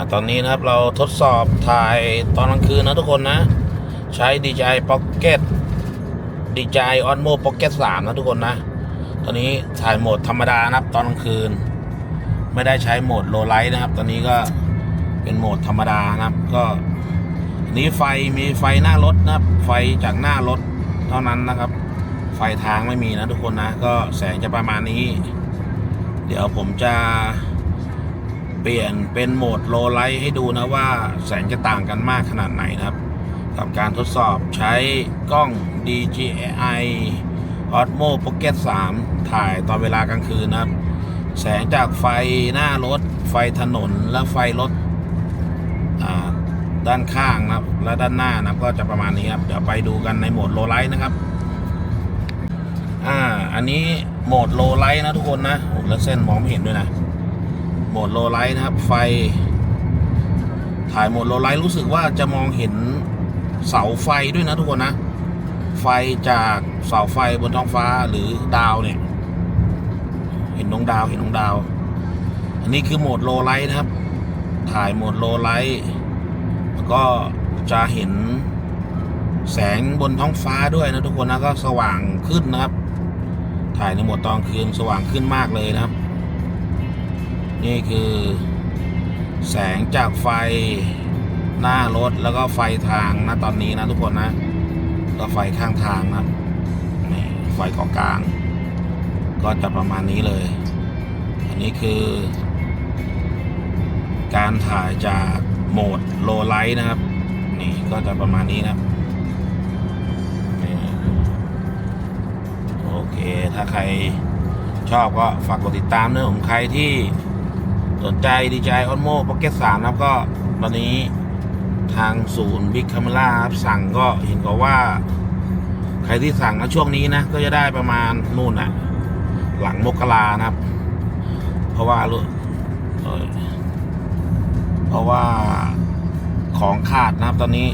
อะตอนนี้นะครับเราทดสอบถ่ายตอนกลางคืนนะทุกคนนะ ใช้ DJI Pocket DJI Osmo Pocket 3 นะทุกคนนะ ตอนนี้ถ่ายโหมดธรรมดานะครับตอนกลางคืน ไม่ได้ใช้โหมดโลไลท์นะครับ ตอนนี้ก็เป็นโหมดธรรมดานะครับ ก็นนี้ไฟมีไฟหน้ารถนะครับ ไฟจากหน้ารถเท่านั้นนะครับ ไฟทางไม่มีนะทุกคนนะ ก็แสงจะประมาณนี้ เดี๋ยวผมจะ เปลี่ยนเป็นโหมดโลไลท์ให้ดูนะว่าแสงจะต่างกันมากขนาดไหนนะครับ กับการทดสอบใช้กล้อง DJI Osmo Pocket 3 ถ่ายตอนเวลากลางคืนนะครับ แสงจากไฟหน้ารถ ไฟถนนและไฟรถด้านข้างนะครับ และด้านหน้านะก็จะประมาณนี้ครับ เดี๋ยวไปดูกันในโหมดโลไลท์นะครับอ่าอันนี้โหมดโลไลท์นะทุกคนนะโอ้แล้วเส้นมองไม่เห็นด้วยนะ โหมดโลไลท์นะครับ ไฟ ถ่ายโหมดโลไลท์รู้สึกว่าจะมองเห็นเสาไฟด้วยนะทุกคนนะ ไฟจากเสาไฟบนท้องฟ้าหรือดาวเนี่ย เห็นดวงดาวเห็นดวงดาว อันนี้คือโหมดโลไลท์นะครับ ถ่ายโหมดโลไลท์แล้วก็จะเห็นแสงบนท้องฟ้าด้วยนะทุกคนนะก็สว่างขึ้นนะครับ ถ่ายในโหมดตอนคืนสว่างขึ้นมากเลยนะครับ นี่คือ แสงจากไฟหน้ารถแล้วก็ไฟทางนะตอนนี้นะทุกคนนะก็ไฟข้างทางนะนี่ไฟเกาะกลาง ก็จะประมาณนี้เลย อันนี้คือ การถ่ายจากโหมดโลไลท์นะครับ นี่ก็จะประมาณนี้นะครับโอเค ถ้าใครชอบก็ฝากกดติดตามเนื้อของใครที่ สนใจ DJI Osmo Pocket 3นะครับก็ตอนนี้ทางศูนย์ Big Camera ครับสั่งก็เห็นก็ว่า ใครที่สั่งนะช่วงนี้นะ ก็จะได้ประมาณนู่นนะหลังมกรานะครับ เพราะว่าเพราะว่าของขาดนะครับตอนนี้